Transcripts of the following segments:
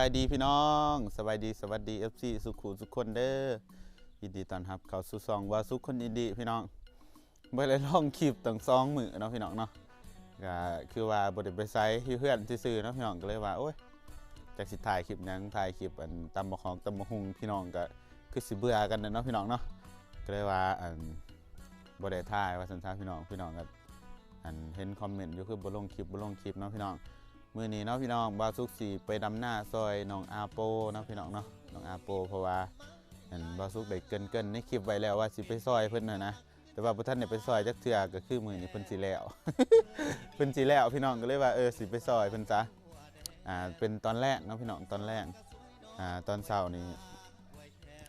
บสบายดีพี่น้องสบายดีสวัสดี FC สุขุสุขคนเด้อยินดีต้อนรับเข้าสู่ซองว่าสุขคนอินดีพี่น้องเมื่อไรลองคลิปตั้งสองมือเนาะพี่น้องเนาะก็คือว่าบ่ได้ไปไซส์ที่เพื่อนซื่อๆเนาะพี่น้องก็เลยว่าโอ้ยจากสิถ่ายคลิปหยังถ่ายคลิปอันตำบักของตำบักหุงพี่น้องก็คือสิเบื่อกันเนาะพี่น้องเนาะก็เลยว่าอันบ่ได้ถ่ายว่าสันซาพี่น้องพี่น้องก็อันเห็นคอมเมนต์อยู่คือบ่ลงคลิปบ่ลงคลิปเนาะพี่น้อง มือนี้เนาะพี่น้องบาสุกสีไปดำหน้าซอยน้องอาโปเนาะพี่น้องเนาะน้องอาโป เพราะว่าเห็นบาสุกได้เกินเกินในคลิปไว้แล้วว่าสิไปซอยเพิ่นน่ะนะแต่ว่าพระท่านเนี่ยไปซอยจักเทื่อก็คือมือนี้เพิ่นสิแล้ว เพิ่นสิแล้วพี่น้องก็เลยว่าเออสิไปซอยเพิ่นซะอ่าเป็นตอนแรกเนาะพี่น้องตอนแรกอ่าตอนเช้านี้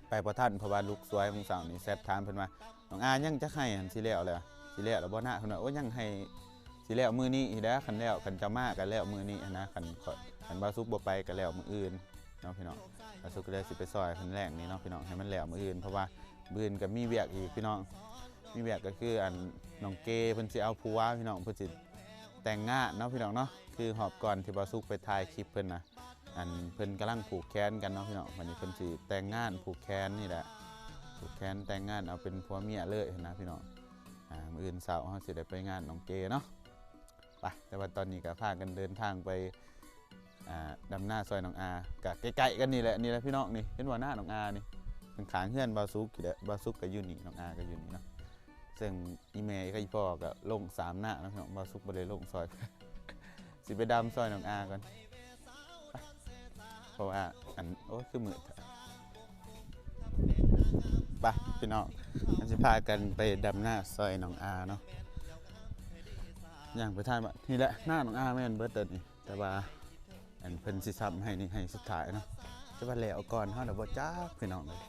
ไปพระท่านเพราะว่าลูกสวยของเช้านี้แซดถามเพิ่นว่าน้องอายังจะให้หันสิแล้วเลยสิแล้วแล้วบ่นะเพิ่นว่าโอ้ยยังให้ สิแล้วมือนี้กแล้วคันแล้วคันจะมากกันแล้วมือนี้นะคันขอคันบาซุกบ่ไปกันแล้วมืออื่นเนาะพี่น้องบาซุกก็เลยสิไปซอยคันแรกนี้เนาะพี่น้องให้มันแล้วมืออื่นเพราะว่ามือนก็มีเวียกอีกพี่น้องมีเวียกก็คืออันน้องเกเพิ่นสิเอาผัวพี่น้องเพิ่นสิแต่งงานเนาะพี่น้องเนาะคือหอบก่อนที่บาซุกไปถ่ายคลิปเพิ่นนะอันเพิ่นกำลังผูกแขนกันเนาะพี่น้องวันนี้เพิ่นสิแต่งงานผูกแขนนี่แหละผูกแขนแต่งงานเอาเป็นผัวเมียเลยนะพี่น้องอ่ามืออื่นเสาร์เฮาสิได้ไปงานน้องเกเนาะ ปแต่ว่าตอนนี้ก็พากันเดินทางไปอ่าดำหน้าซอยหนองอากะใกล้ๆกันนี่แหละนี่แหละพี่น้องนี่เห็นว่าหน้าหนองอานี่มันขางเฮือนบาซุกอยู่เด้อบาซุกก็อยู่นี่หนองอาก็อยู่นี่เนาะซึ่งอีเมย์ก็อีพ่อก็ลงสามหน้านะพี่น้องบาซุกบ่ได้ลงซอย สิไปดำซอยหนองอาก่อนเพราะว่าอันโอ้คือมือะไปพี่น้องมันสิพากันไปดำหน้าซอยหนองอาเนาะ อย่างไปทานแบบนี่แหละหน้าของอาแม่นเบิร์ดเดินนี่แต่ว่าอันเพิ่นสิซ้ำให้นี่ให้สุดท้ายเนาะแต่ว่าแล้วก่อนเฮาน่ะบ่จ้าพี่น้องเลย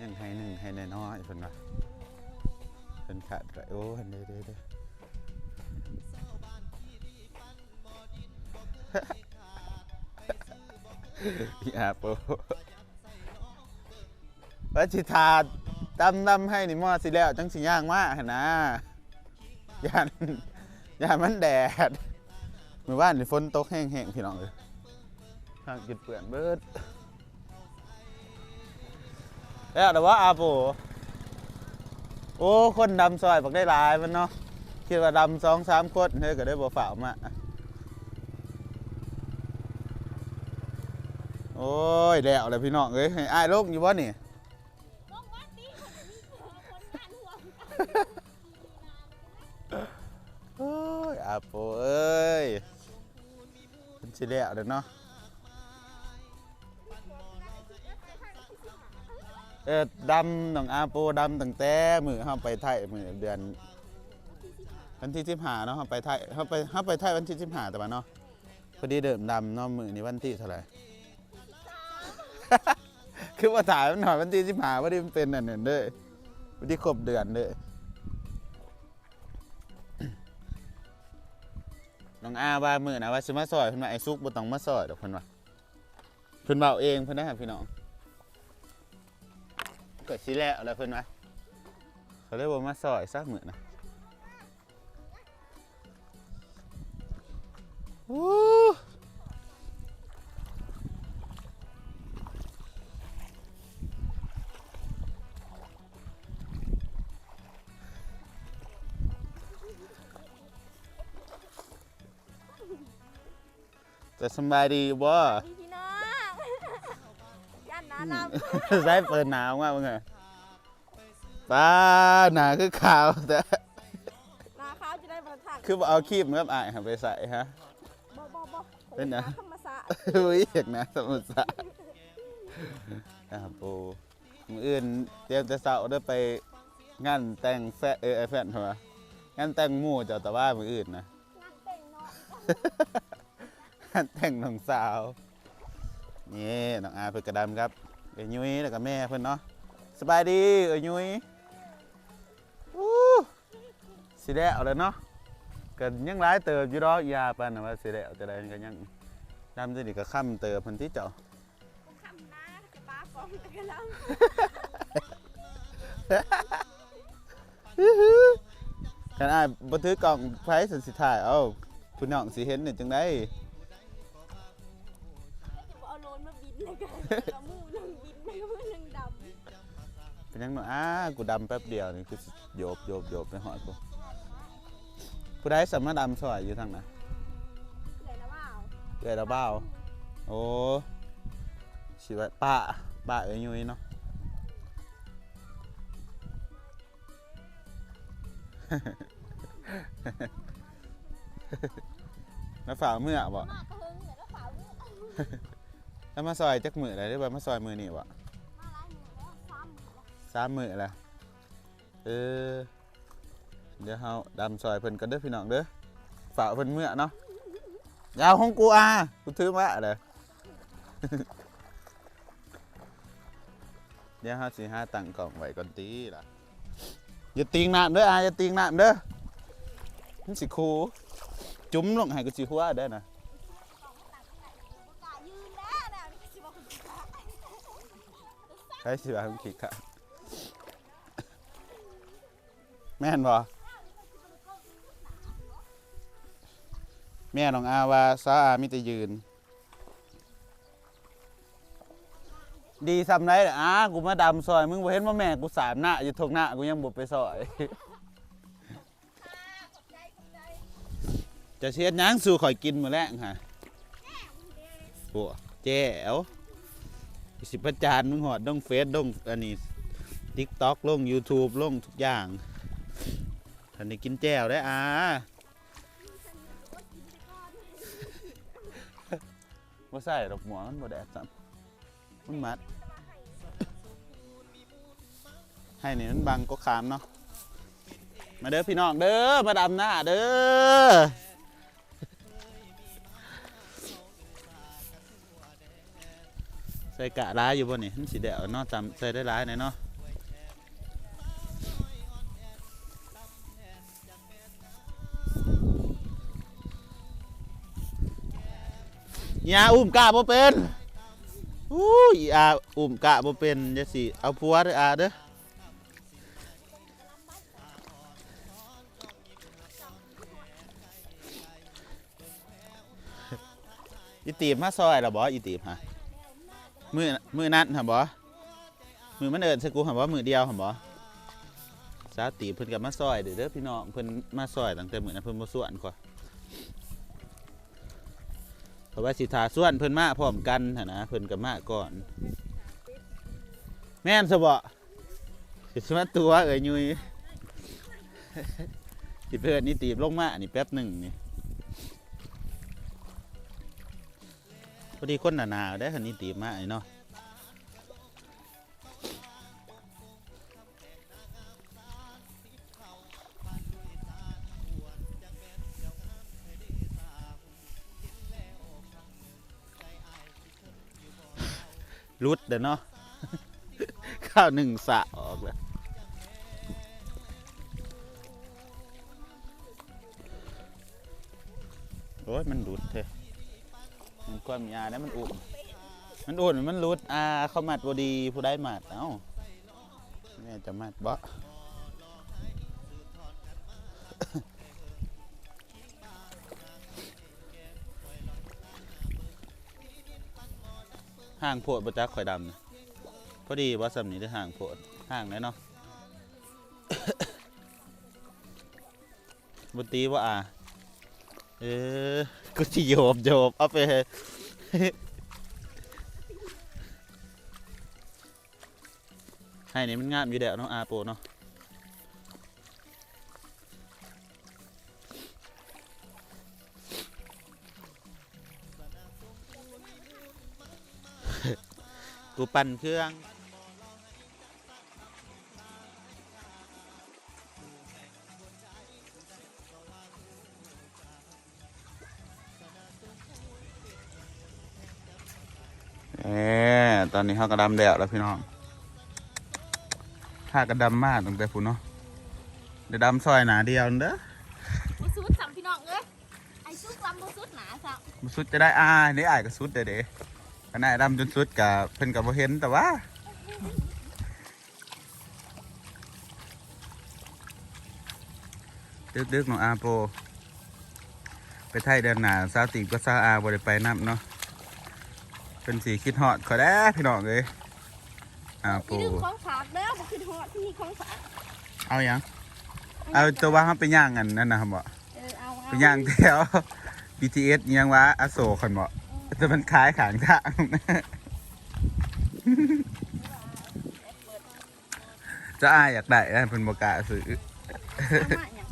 ยังให้หนึ่งให้น้อยๆเพิ่นว่าเพิ่นขาดก็โอ้เพิ่นเด้เด้ๆพี่อาโปว่าสิทาตำตำให้นี่มอสิแล้วจังสิย่างมาหนนะย่า นยามันแดดเมื่อวานนี่ฝนตกแห้งๆพี่น้องเลยทางกิดเปื่อนเบิดแล้วแต่ว่าอาโปโอ้ คนดำซอยบอกได้หลายมันเนาะคิดว่าดำสองสามคนเฮ้ยก็ได้บ่ฝ่ามาโอ้ยแล้วเลยพี่น้องเอ้ยให้อ้ายลงอยู่บ่นี่ต้ อาโปเอ้ยเป็นสิแล้วเด้อเนาะเออดำหนองอาโปดำตั้งแต่มือเฮาไปไทยมือเดือน วันที่สิบหาเนาะเฮาไปไทยเฮาไปเฮาไปไทยวันที่สิบหาแต่ว่าเนาะพอดีเดิมดำเนาะมือนี้วันที่เท่าไหร่คือว่าถ่ายมันหน่อยวันที่สิบหาวันที่มันเป็นอันนั้นเด้อวันที่ครบเดือนเด้อ น้องอาว่ามือนะว่าสิมาซอยเพิ่นว่าไอ้ซุกบ่ต้องมาซอยดอกเพิ่นว่าเพิ่นเว้าเองเพิ่นนะครับพี่น้องเกิดสิแล้วแล้วเพิ่นวะเขาเลยบ่มาซอยซักมือนะอู้ จะสำบายดีอยู่บ่พี่น้องย่านน้าลำใส่เปิดหนาวมากมึงอะป้าหนาคือขาวแต่นาข้าวจะได้มาถักคือบ่เอาคีบมันกับอ่ายหาไปใส่ฮะ บ่บ่บ่เป็นไงธรรมศาสตร์อุ้ยอยากนะสมุทรสาครครับปูมืออื่นเตรียมจะเสาร์ได้ไปงานแต่งแฟนเออแฟนเหรองานแต่งหมู่เจ้าแต่ว่ามืออื่นนะ งานแต่งเนาะงานแต่งน้องสาว นี่น้องอาเพื่นกระดำครับเอ้ยยุ้ยแล้วก็แม่เพื่อนเนาะสบายดีเอ้ยยุ้ยอู้สิได้เอาเลยเนาะก็ยังร้ายเติบอยู่ดอกอยาปานนะว่าสิได้เอาจะได้ก็ยังดำจะดีก็ค่ำเติบเพันที่เจ้าคำน้าจะป้าฟองกันแล้วกันอ้ายบ่ถือกล่องไฟสันสิถ่ายเอ้าคุณน้องสิเห็นนี่จังได๋ กระมูหนึ่งบินในมือหนึ่งดำเป็นยังไงอ้ากูดำแป๊บเดียวนี่คือสิโยบโยบโยบไปหอดกูผู้ใดสามารถดำซอยอยู่ทางไหนเลยนะว่าเอ้ยดาวบ้าโอ้สิว่าป้าป้าเอ้ยยุ้ยเนาะ แล้วฝ่าเมื่อบ่ มากระหึ่งเดี๋ยวก็ฝามือ แล้วมาซอยจักมืออะไรได้บ่มาซอยมือนี่บ่ลายมือแล้วซ้ำมือแล้วสามมือละเออเดี๋ยวเฮาดำซอยเพิ่นกันเด้อพี่น้องเด้อฝากเพิ่นเมื่อเนาะยาวของกูอะกูถือมาเลยเดี๋ยวเฮาสิหาตั้งกล่องไว้ก่อนตีล่ะอย่าติงน้ำเด้ออะอย่าติงน้ำเด้อมันสิคูจุ่มลงให้กูสิหัวเด้นะกาศยืนแล้วนะนี่สิบอกคุณค่ะ ใช้สิว่ามึงคิดค่ะแม่นบ่แม่น้องอาว่าซาอามิแต่ยืน ดีซ้ำไรล่ะอ้ากูมาดำซอย มึงบ่เห็นว่าแม่กูสามหน้าอยู่ทงหน้ากูยังบ่ไปซอย จะเชียดหยังสู่ข่อยกินมื้อแรกฮะโอ้แจ๋ว สิประจานมึงหอดดงเฟซดงอันนี้ TikTok ลง YouTube ลงทุกอย่างทันได้กินแจ่วได้อาบ่ใส่ดอกหมวมันบ่แดดซ้ำมันมัด ให้นี่มันบังก็ขามเนาะ มาเด้อพี่น้องเด้อ มาดำหน้าเด้อ ส่กะร้ายอยู่บนนี่มันสีแดงเนาะจำใส่ได้ร้ายหน่อยเนาะยาอุ้มกะบ่เป็นอู้ยอาอุ้มกะบ่เป็นจะสิเอาผัวเด้ออาเด้ออีตีบมาซอยเหรอบออีตีบฮะ มือมือนั่นฮะบอมือมันเอิญสกูฮะบอมือเดียวฮะบอสาตีเพิ่นกับมาซอยเด้อเด้อพี่น้องเพิ่นมาซอยตั้งแต่มื้อนั้นเพิ่นบ่ส่วนกว่าเพราะว่าสิทาส่วนเพิ่นมาพร้อมกันหั่นนะเพิ่นก็มาก่อน แม่นซะบ่สิมาตัวเอ้ยยุยสิเพิ่นนี่ตีบลงมานี่แป๊บหนึ่งนี่ พอดีคนหนาๆได้คันนี้ตีมากเนาะรุดเด้อเนาะข้าวหนึ่งสะออกแล้วโอ้ย มันรุดเถอะ ความยาแล้มันอุ่น มันอุ่นมันรุดอ่าเขามัดบดีผู้ได้มัดเอ้าแม่จะมัดบ่ห่างโพดประจักข่อยดำนะพอดีว่าสำนี้ได้ห่างโพดห่างเลยเนาะบุตรีว่าอ่า เออกูจะโยบโยบเอาไปให้นี่มันงามอยู่แล้วเนาะอาโปเนาะกูปั่นเครื่อง ตอนนี้เขากระดำแล้วแล้วพี่น้องถ้ากระดำมากตั้งแต่พุ่นเนาะเดี๋ยวดำซอยหนาเดียวเด้อบุสุดสามพี่น้องเอ้ยไอ้ซุกลำบุสุดหนาสักบ่สุดจะได้อายได้อายก็สุดเด้อเด้ขณะดำจนสุดกับเพิ่นกับบ่เห็นแต่ว่าดึกๆของอาโป ไปไทยเดือนหนาซาติก็ซาอาบ่ได้ไปนับเนาะ เป็นสีคิดฮอดขอได้พี่น้องเลยอ่ามีปูดึงของฝากเด้อบ่คือฮอดที่มีของฝากเอาหยังเอาตัวว่าเขาไปย่างกันนั่นนะครับบ่เออเอาไปย่างแถว BTS อิหยังวะอโศกคนบ่แต่มันขายขางทางจะอายอยากได้นะเพิ่นบ่กล้าซื้อเอามาหยัง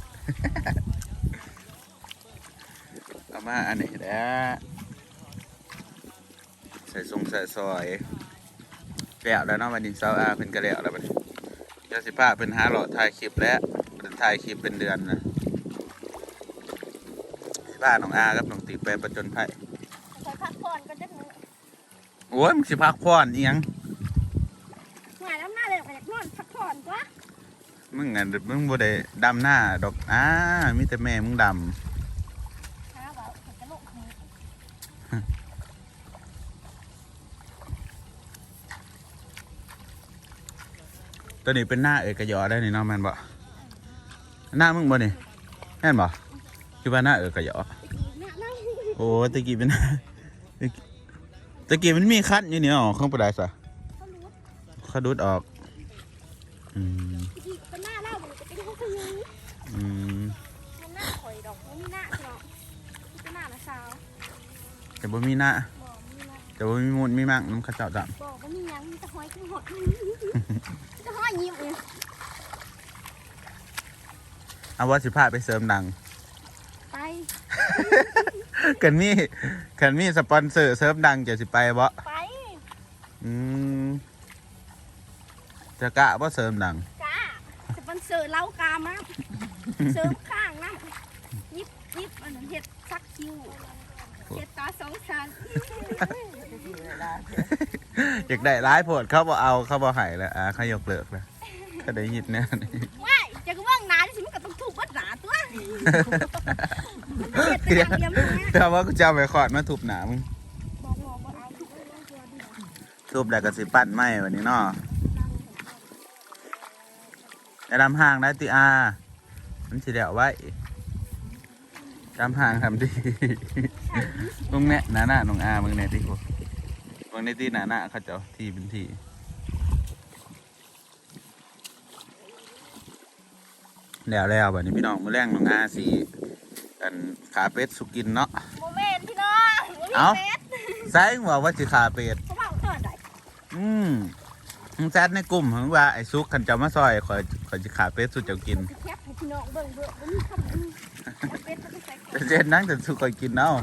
เอามาอันนี้แหละ ใส่ทรงใส่ซอยแล้วแล้วเนาะวันนี้เสาร์อาเพิ่นก็แล้วแล้วบัดนี้เดี๋ยวสิพาเพิ่นหาหลอดถ่ายคลิปแล้วเพิ่นถ่ายคลิปเป็นเดือนนะสิพาน้องอากับน้องติ๊กไปประจนภัยใส่พักผ่อนก็จะมื้อโอ้ยมึงสิพักผ่อนอีหยังหาน้ำหน้าเลยก็อยากนอนพักผ่อนกว่ามึงอะมึงบ่ได้ดำหน้าดอกอ้ามีแต่แม่มึงดหาว่าเขาจะลงมือำ ตัวนี้เป็นหน้าเอกยอได้นี่เนาะแม่นบ่หน้ามึงบ่นี่แม่นบ่คือว่าหน้าเอกยอไปกินหน้านั่งโอ้ตะกี้เป็นตะกี้ตะกี้มันมีคัดอยู่เนี่ยอ๋อข้างปลายซะเขารู้เขาดูดออกอืมไปกินเป็นหน้าเล่ามันจะเป็นเขาคืออืมมันหน้าข่อยดอกมันมีหน้าเนาะมันเป็นหน้าละสาวแต่บ่มีหน้า บอกมีหน้าแต่บ่มีมูลมีมั่งน้ำเข้าเจ้าดบอกว่ามีหยังมีแต่หอยขึ้นหดจะหอยยิ้มเองำเอาว่าสิพาไปเสริมดัง ไปกันมีกันมีสปอนเซอร์เสริมดังจะสิไปบ่ไปอืมจะกะบ่เสริมดังจ้าสปอนเซอร์เล้ากามนะเสริมข้างนะยิบยิบอันนั้นเห็ดซักคิว เห็ดตาสองชั้นอยากได้ร้ายโพดเขาบ่เอาเขาบ่ให้แล้วอ่าเขายกเลิกแล้วเขาได้ยินแน่นี่ว้ายจะก็ว่างหนาดิสิมันก็ต้องถูกวัดหนาตัวเห็ดเป็นอย่างเดียวมึงเนี่ยถ้าว่ากูจะเอาไปขอดมาทุบหนามึงบอกบอกบอกเอาถูกวัดตัวเดียวทุบแล้วก็สิปั้นไม้วันนี้เนาะไอ้ดำห่างได้ติอามันสิเดียวไว้ดำห่างทำดี มึงเนี่ยหนาหน้าน้องอามึงเนี่ยที่กูมึงในที่หนาหน้าเขาเจะทีเป็นทีแล้วแล้วแบบนี้พี่น้องมือแรงน้องอาสีกันขาเป็ดสุกินเนาะโมเมนต์พี่น้องโมเมนเอ้าต์เฟสใส่หัวว่าสิขาเป็ดเขาบอกเกิดอะไรอืมมึงแซดในกลุ่มของว่าไอ้ซุกขันเจ้ามาซอยขอยขอยจะขาเป็ดสุดเจ้ากินจะแคบให้พี่น้องเบิ่งเบิ่งว่ามีคำนี้เป็ดมันจะใส่กบแต่เจ็ดนั่งแต่สุกขอยกินเนาะ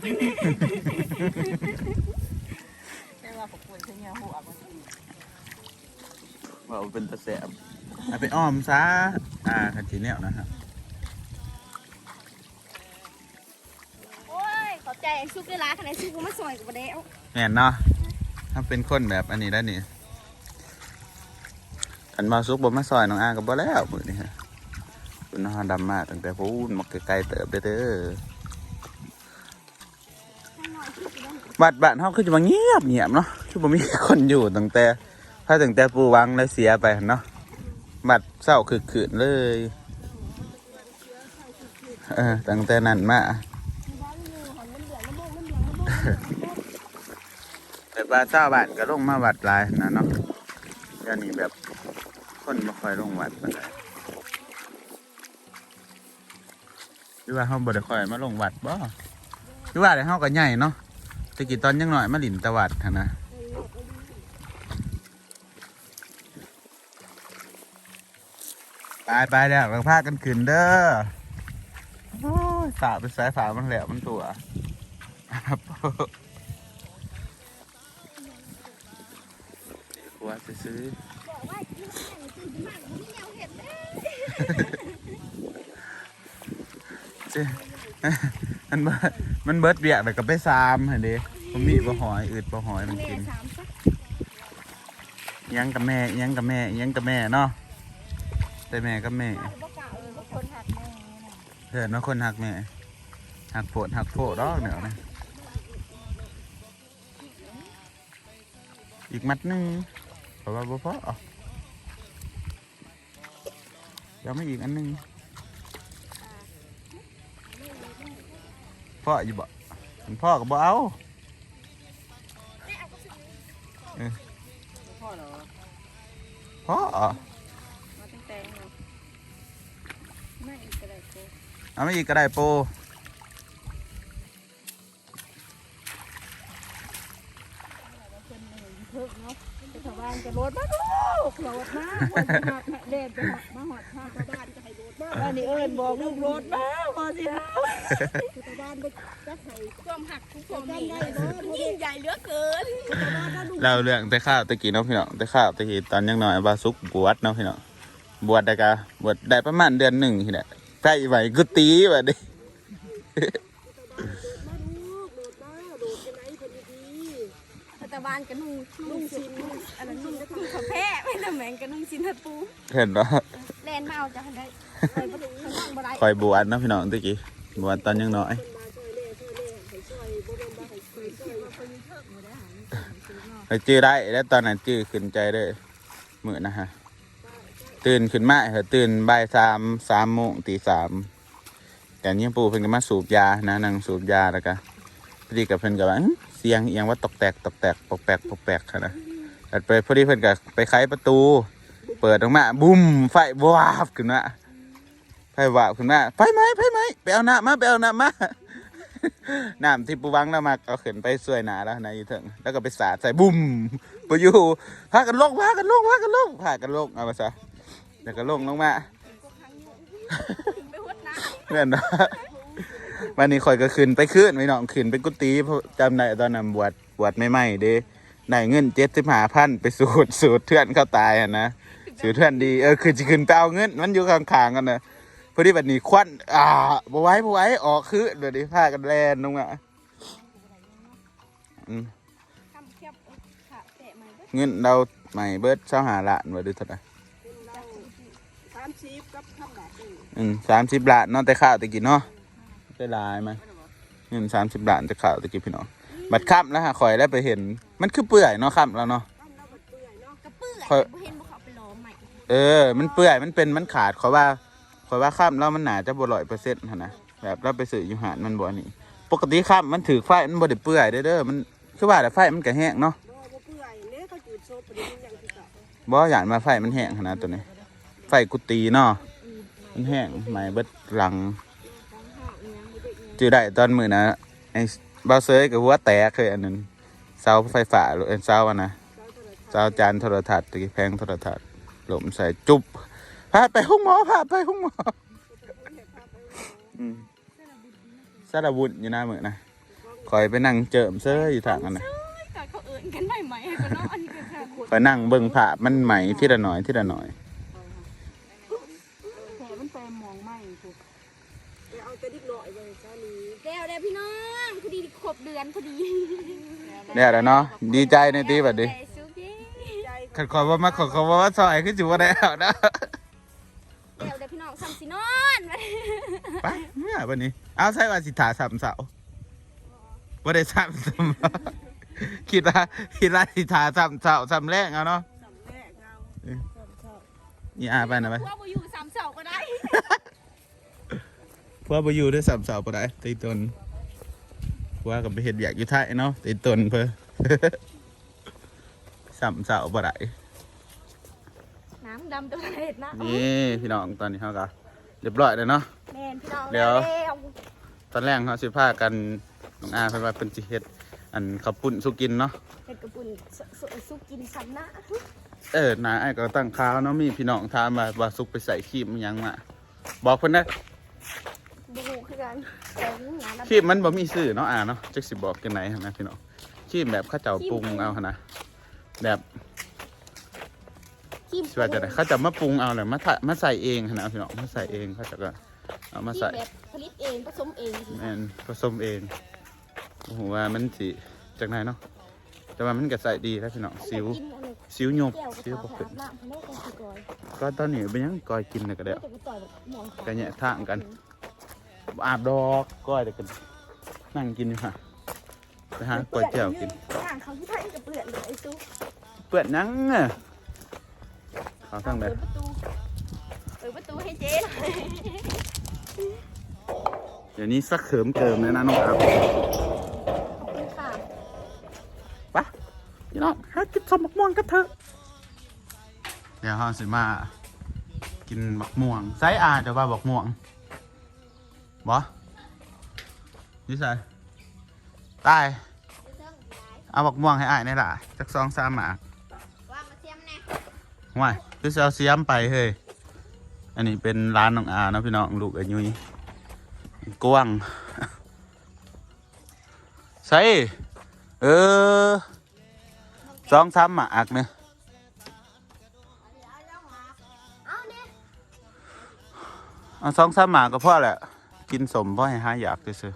ไม่ว่าผมควรใช้เงี้ยหัวมันว่าเป็นตะแสบเอาไปอ้อมซะอ่าขันจีเนี่ยนะครับโอ้ยขอบใจไอ้ซุปได้ร้านขนาดซุปก็มาซอยกับประเดี๋ยวแม่นเนาะถ้าเป็นคนแบบอันนี้แล้วนี่ขันมาซุกบ่มาซอยน้องอากับบ่แล้วมือนี่ฮะคุณน้องดำมากตั้งแต่พูนมาไกลๆเติบเด้อ วัดบ้านเฮาคือจะมาเงียบเงียบเนาะคือบ่มีคนอยู่ตั้งแต่ถ้าตั้งแต่ปูวังแล้วเสียไปเนาะบัดเศร้าคือขืนเลยเออตั้งแต่นั้นมาบ้านอยู่หันมันเหลืองน้ำมันเหลืองน้ำมันแต่ว่าเจ้าบ้านก็ลงมาวัดหลายนะเนาะเดี๋ยวนี้แบบคนไม่ค่อยลงวัดปานใดหรือว่าเฮาบ่ได้ค่อยมาลงวัดบ่หรือว่าได้เฮาก็ใหญ่เนาะ แตะกี้ตอนยังน้อยมาหลินแตะวัดหั้นนะไปไปแล้วเราพากันขึ้นเด้อโอ้ยสาไปสายฝามันแหลวมันตัวครับกลัวซื้อบอกว่าที่มันแต่งตื่นมากมันไม่เอาเห็ดเลยเจ๊ มันเบิดมันเบิดเบียกแต่ก็ไปซามเห็นดิผมมีปลาหอยอืดปลาหอยมันกินยังกับแม่ยังกับแม่ยังกับแม่เนาะแต่แม่กับแม่เออบ่คนหักแม่น่ะเถิดนาะคนหักแม่หักโผดหักโผดอกเดี๋ยวนะอีกมัดหนึงเพราะว่าบ่พอเดี๋ยวไม่อีกอันหนึง พ่ออยู่บ่พ่อก็บ่เอาพ่อเหรอพ่อมาตั้งแต่เนาะไม่อีกก็ได้โกเอาไม่อีกก็ได้โปเพิ่งเนาะไปชาวบ้านจะรถมาลูกรถมาหอดหอดเด็ดมาหอดข้าวชาวบ้าน บ้านนี้เอิญบอกลูกโรถมาพอสิฮะบ้านไปจักให้ความหักทุกคชาวนบ้านนี่ได้ยิ่งใหญ่เหลือเกินชาวบ้านถ้าลูกเราเรื่องแต่ข้าวตะกี้เนาะพี่น้องแต่ข้าวตะกี้ตอนยังน้อยบาสุกบวชเนาะพี่น้องบวชได้กะบวชได้ประมาณเดือนหนึ่งที่แหละใกล้ไหวกุตีแบบนี้าลูกโดดมาโดดกันไหนเพิ่นดี รัฐ บาลกระนุ่งนุ่งสินอันนั้นนุ่งนุ่งข้าวแพ้ไม่ทำแมงกระนุ่งสินทัดปูเห็นปะแลนมาเอาจะทันได้ไปบ่ถึงข้างล่างบ่ได้คอยบวชเนาะพี่น้องตะกี้บวชตอนยังน้อยๆมาช่วยเล่ช่วยเล่ให้ช่วยบ่เป็นบ่ให้ช่วยช่วยคนนี้เถิกบ่ได้หาเงินซื้อเนาะไปจื้อได้แล้วตอนนั้นจื้อขึ้นใจเลยมือนะฮะตื่นขึ้นมาเหรอตื่นบ่ายสามสามโมงตีสามแต่นี่ปู่เพิ่นก็มาสูบยานะนั่งสูบยาแล้วก็พอดีกับเพิ่นก็ว่าอื้อเสียงเอียงว่าตกแตกตกแตกปอกแปกปอกแปกนะแต่ไปพอดีเพิ่อนก็ไปไขประตู เปิดออกมาบุ้มไฟวาบขึ้นมาไฟวาบขึ้นมาไฟไหมไฟไหมไปเอาน้ำมาไปเอาน้ำมาน้ำที่ปูวังแล้วมาเอาเขึ้นไปสวยหนาแล้วนะอยู่เถิงแล้วก็ไปสาดใส่บุ้มไปอยู่พากันลงพากันลงพากันลงพากันลงเอามาซะแล้วก็ลงลงมาเพื่อนเนาะ วันนี้คอยก็ขึ้นไปขึ้นไม่น้องขึ้นไปกุฏิเพราะจำได้ตอนนั้นบวชบวชใหม่ๆเด้ได้เงินเจ็ดสิบห้าพันไปสูดสูดเทือนเข้าตายอะนะสูดเทือนดีเออคือจะขึ้นไปเอาเงินมันอยู่ข้างๆกันนะพอดีแบบนี้ควันอ่าบไหว้บไหว้ออกคือเดี๋ยวนี้พากันแลนลงมาอืมำทำแคบขาแตะใหม่ก็เงินเราใหม่เบิร์ดเช้าหาละว่าดูเท่าไหร่สามสิบกับทำแบบนี้อืมสามสิบล้านเนาะแต่ข้าวตะกี้เนาะ ได้หลายไหมเงินสามสิบล้านแต่ข้าวตะกี้พี่น้องบัดค่ำแล้วฮะคอยได้ไปเห็น มันคือเปื่อยเนาะค่ำแล้วเนาะทำแล้วมันเปื่อยเนาะกระเปื่อยค่อยบ่เห็นบ่เขาไปล้อมใหม่เออ มันเปื่อยมันเป็นมันขาดคอยว่าคอยว่าค่ำแล้วมันหนาจะบ่ร้อยเปอร์เซ็นต์นะแบบเราไปซื้ออยู่หาดมันบ่อันนี้ปกติค่ำมันถือไฟมันบ่ได้เปื่อยเด้อเด้อมันคือว่าแต่ไฟมันก็แห้งเนาะบ่บ่เปื่อยเนี่ยเขาจุดโซบประเดี๋ยวมันยังที่เก่าบ่อยากมาไฟมันแห้งขนาดตัวนี้ ไฟกุฏิเนาะมันแห้งไหมเบิดหลังของ จือได้ตอนมือนะไอ้เบาเซยกับหัวแตกเคยอันนั้นเสาไฟฟ้าหรือเสาอันนะเจ้าโทรศัพท์เสาจานโทรทัศน์ตะกี้แพงโทรทัศน์หล่มใส่จุบพาไปห้องหมอพาไปห้องหมออืมสารบุญอยู่หน้ามือนะคอยไปนั่งเจิมเซยอยู่ทางอันนะเอ้ยก็เขาเอิ้นกันใหม่ใหม่ก็เนาะอันนี้ก็ค่ะคอยนั่งเบิ่งผ้ามันไหมที่ละหน่อยที่ละหน่อย แผลมันแปรมองไหมถูกไปเอาแต่ดิบหน่อยเลยเจ้านี้ แล้วเด้อพี่น้องพอดีครบเดือ นพอดีเนี่ยแหละเนาะดีใจในที่แบบนี้แต่สุกี้ใจขัดขอว่ามาขอขอว่าซอยขึ้นจูว่าได้แล้วนะแล้วเด้อพี่น้องซ้ำสินอนมาไปเมื่อวันนี้เอาใช่ว่าสิถาสามเสาว่าได้สามสามคิดว่าคิดว่าสิถาสามเสาสามแรกเอาเนาะสำแรกเงาสำเศร้านี่อาไปนะไปพวกบ่อยู่สามเสาก็ได้ เพราะว่าไปอยู่ได้สามเสาปะได้ตีตน ว่ากับไปเห็ดอยากอยู่ไทยเนาะตีตนเพื่อสามเสาปะได้น้ำดำตัวเห็ดนะนี่พี่น้องตอนนี้เขาก็เรียบร้อยแล้วเนาะแม่นพี่น้องเดี๋ยวแล้วตอนแรกเขาสิพากันน้องอาเพิ่นว่าเป็นสิเฮ็ดอันข้าวปุ้นสุกินเนาะเห็ดกระปุ่นสสสุกินซ้ำนะเออนาไอ้ก็ตั้งข่าวเนาะมีพี่น้องถามมาว่าสุกไปใส่ครีมอิหยังมาบอกเพิ่นนะดูคือ กันแต่นี่นะครีมมันบ่มีซื้อเนาะอ่าเนาะจักสิบอกจังไหนหั่นนะพี่น้องครีมแบบเขาเจ้าปรุงเอาหั่นนะแบบจิ้มสิว่าจะได้เขาจะมาปรุงเอาแหละมาทะมาใส่เองหั่นนะพี่น้องมาใส่เองเขาจะก็เอามาจิ้ใส่มแบบผลิตเองผสมเองสิแม่นผสมเองโอ้โหว่ามันสิจังไหนเนาะแต่ว่ามันก็ใส่ดีแล้วพี่น้องสิวกินอันนี้สิวหยบแก้วกระสิวเพาะบ่ขึ้นน้ำไม่ต้องสิกอยก็ตอนนี้เป็นหยังก้อยกินน่ะก็ได้แต่กูต่อยแบบมองก็แยะทางกัน อาบดอกก้อยเด็กกันนั่งกินอยู่ค่ะนะหะก๋วยเตี๋ยวกินย่างเขาที่ไทยกับเปลือกเลยไอ้ตุ๊เปลืนั่ะเขาทั้งแบบเปิดประตูให้เจ๊เลยเดี๋ยวนี้สักเขิมเกิมเลยนะน้องครับขอบคุณค่ะปะพี่น้องหากินสมบักม่วงกันเถอะเดี๋ยวฮอนสิมากินบักม่วงไซอาจะว่าบักม่วง บ่นี่ใส่ตายเอาบักม่วงให้อ้ายนี่ล่ะจักสองสามหมากว่ามาเทียมแน่ห่วยคือเอาเสียมไปเฮ้ยอันนี้เป็นร้านน้องอาเนาะพี่น้องลูกอายุยกว้างใส่เออสองสามหมากเนี่ยเอาเนี่ยเอาสองสามหมากก็พอแหละ กินสมพ่อให้หาอยากซื้อ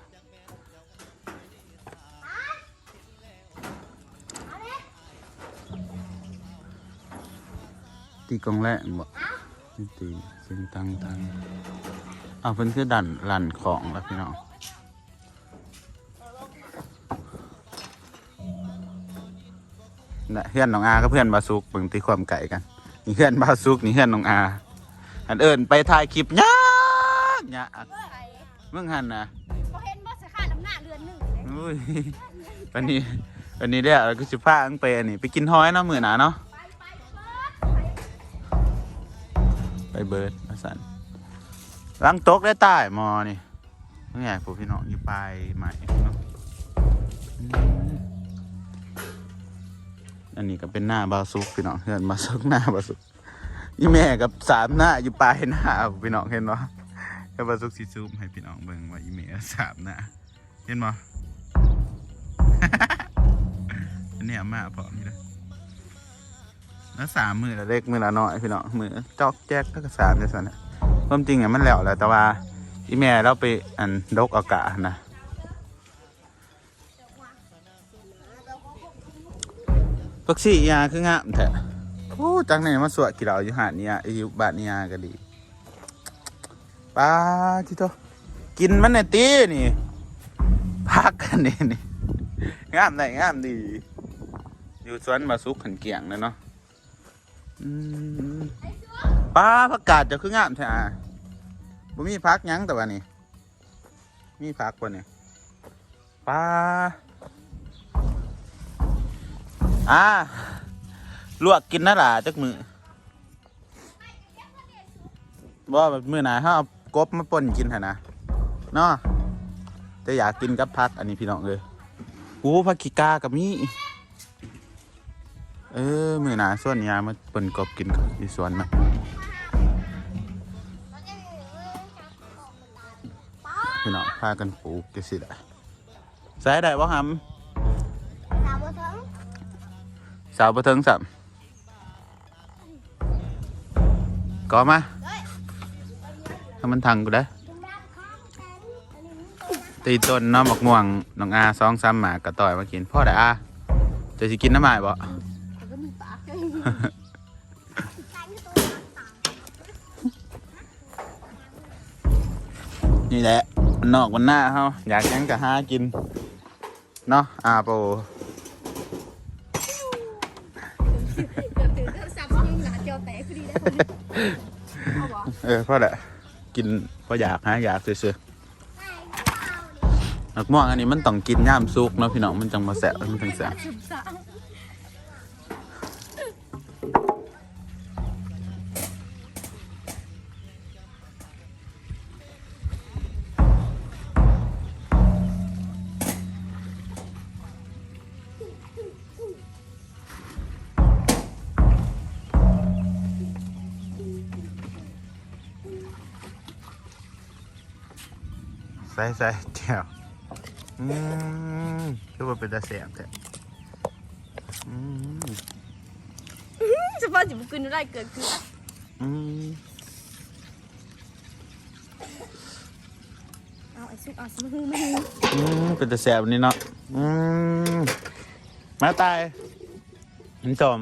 ตีกองแรกบ่ตีเสียงตังตังเอาเพิ่นคือดันหลั่นของแล้วพี่น้องน่เพื่อนน้องอาก็เพื่อนบาซุกเบิ่งตีความไก่กันนี่เพื่อนบาซุกนี่เพื่อนน้องอาอันเอิญไปถ่ายคลิปยากยาก มื่อไหร่มึงหันนะพอเห็นบ่สาขาน้ำหน้าเดือนหนึ่งเลยอุ้ยวันนี้วันนี้เดี๋ยวเราก็จะพาอังไปอันนี้ไปกินห้อยเนาะมือหนาเนาะไปไปเบิดไปไปเบิร์ดมาสันล้างโต๊ะได้ใต้มอนี่นี่ไงพวกพี่น้องอยู่ไปลายใหม่เนาะอืมอันนี้ก็เป็นหน้าบาวซุกพี่น้องเห็นบาวซุกหน้าบาวซุกยี่แม่กับสามหน้าอยู่ปลายหน้าพี่น้องเห็นปะ แล้วบาวซุกสีซูมให้พี่น้องเบิ่งว่ายี่แม่สามน้าเห็นปะอันนี้เอามาพร้อมนี่เลยแล้วสามมือละเล็กมือละน้อยพี่น้องมือจอกแจ๊กแล้วก็สามเนี่ยสันนะความจริงอะมันแล้วแหละแต่ว่าอีแม่เราไปอันดกอากาศนะพักซี่ยาคืองามแท้โอ้จังไหนมาสวดกี่เราอยู่หาดเนี่ยอยู่บ้านเนี่ยก็ดี ป้าทิโตกินมันในตีนี่ พักกันนี่นี่งามได้งามดี อยู่สวนมาซุกขันเกียงเลยเนาะป้าผักกาดจะคืองามแท้อะบ่มีพักยังแต่ว่านี่ มีพักป่ะนี่ป้าอ่าลวกกินนั่นล่ะจักมือบ่แบบมือหนาเขาเอา กบมาป่นกินเถอะนะเนาะแต่อยากกินกับพักอันนี้พี่น้องเลยโอ้ผักขี้กากับมีเออมือหนาส่วนยามาป่นกบกินกับที่สวนนะพี่น้องพากันปลูกจะสิได้ใส่ได้บ่หสาวบ่ถึงสาวบ่เทิงสับก็มา ถ้ามันทังกูได้ตีต้นเน้ำหมกม่วงน้องอาสองสามหมากกระต่อยมากินพ่อได้อาจะสิกินน้ำหมายบ่ก็มีปากเลยนี่แหละมันนอกมันหน้าเขาอยากหยังก็หากินเนาะอาโปเกือบถึงโทรศัพท์ยิงหลานเจียวแต กพอดีได้คนเอาบ่เออพ่อแหละอยากหาอยากซื้อๆหมกม่วงอันนี้มันต้องกินย่ามซุกเนาะพี่น้องมันจังมาแสบมันจังแสบ ใส่ใส่เจียวอืมคือว่าเป็นตาแสบแท้อืมเฉพาะจิบกินได้เกิดขึ้นอืมเอาไอ้ซุกเอาสมือมืออืมเป็นตาแสบนี่เนาะอืมมาตายมันจอม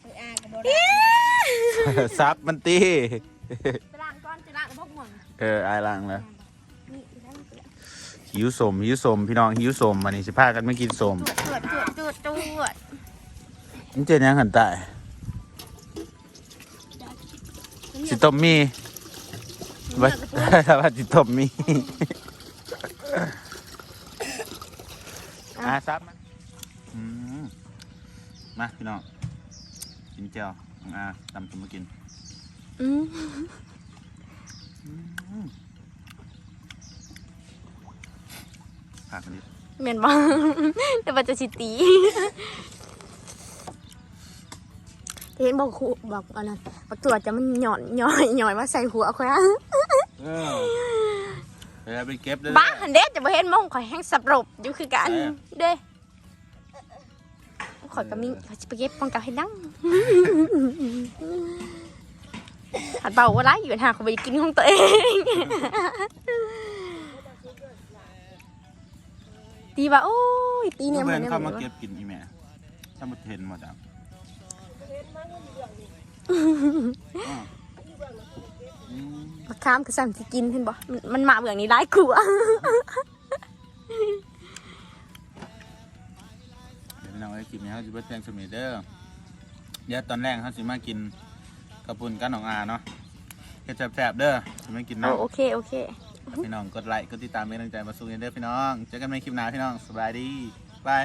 ไปอ่านกับโบราณซับมันตี เอออายลังแล้วนี่ล้างเกลือหิวสมหิวสมพี่น้องหิวสมวันนี้สิพากันไม่กินสมจวดจวดจวดจวดจวดมันเจนยังหันตายสิต้มมีว่าว่าสิต้มมีอ่าอาซับมาอืมมาพี่น้องกินเจียวน้องอาตำจุ่มมากิน อืมอืม ผักอันนี้แม่นบ่แต่ว่าจะสิตีเห็นบอกครูบอกอันนั้นบอกตัวจะมันหย่อนหย่อยหย่อยมาใส่หัวข่อยอะเออเดี๋ยวไปเก็บเลยบ้าหันเด้จะบ่เห็นมองข่อยแห้งสับรบอยู่คือกันเออเด้ข่อยก็มีข่อยสิไปเก็บป้องกันให้ดัง หัดเบาว่าไรอยู่หาเขาไปกินของตัวเองตีว่าโอ้ยตีเนี่ยเพื่เหมืออนเนี่ยเข้ามาเก็บกินอีแม่ถ้ามาเห็นมดอะอ้ามะขามคือสั่งสิกินเห็นบ่ มันมันมาเบื่องนี้ได้กลัวเดี๋ยวพี่น้องไอ้คลิปนี้เขาจะเบิดเพลงสมิเดอร์เดี๋ยวตอนแรกเขาสิมากิน กระปุนกันของอาเนาะเฮ็ดแซ่บๆเด้อสิมากินเอาน้ำ โอเค โอเค พี่น้องกดไลค์กดติดตามเป็นกำลังใจมาสู้กันเด้อพี่น้อง เจอกันในคลิปหน้าพี่น้องสบายดีบาย